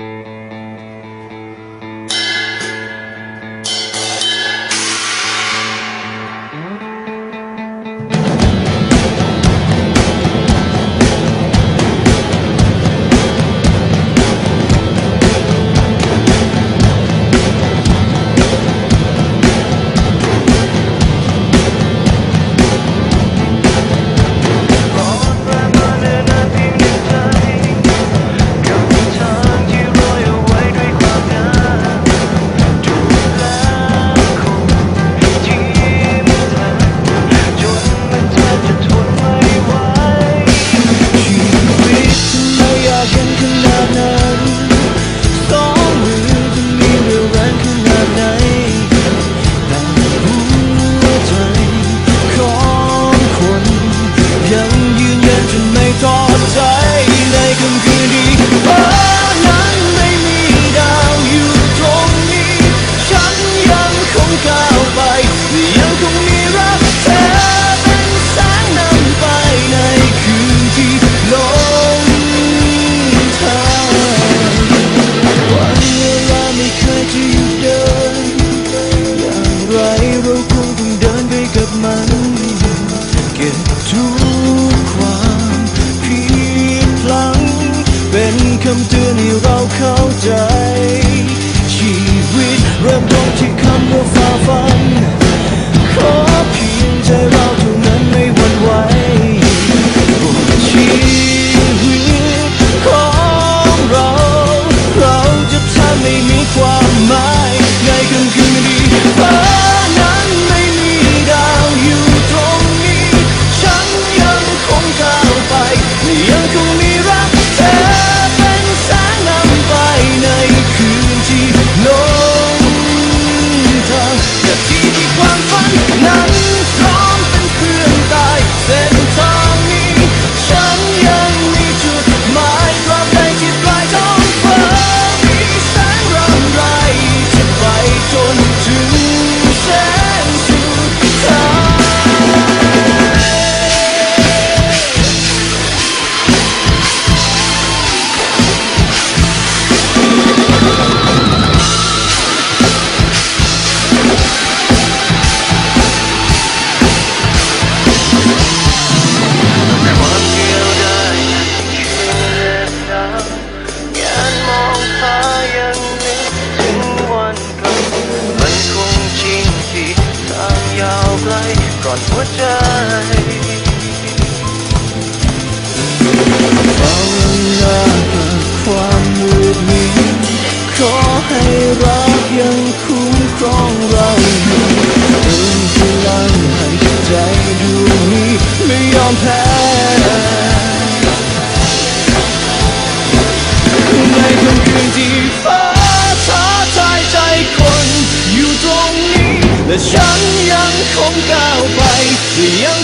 ไม่ มันเก็บทุกความผิดพลัง เป็นคำเตือนให้เราเข้าใจ ชีวิตเริ่มต้นที่คำว่าฝ่าฟัน ขอเพียงใจเราเท่านั้นไม่หวั่นไหวชีวิตของเรา เราจะทำให้มีความหมายในค่ำคืนที่ หัวใจภาวนาความมืดมิดขอให้รักยังคุ้มครองเราอยู่เติมพลังให้ใจดวงนี้ไม่ยอมแพ้ในค่ำคืนที่ฟ้าท้าทายใจคนอยู่ตรงนี้และฉัน ยั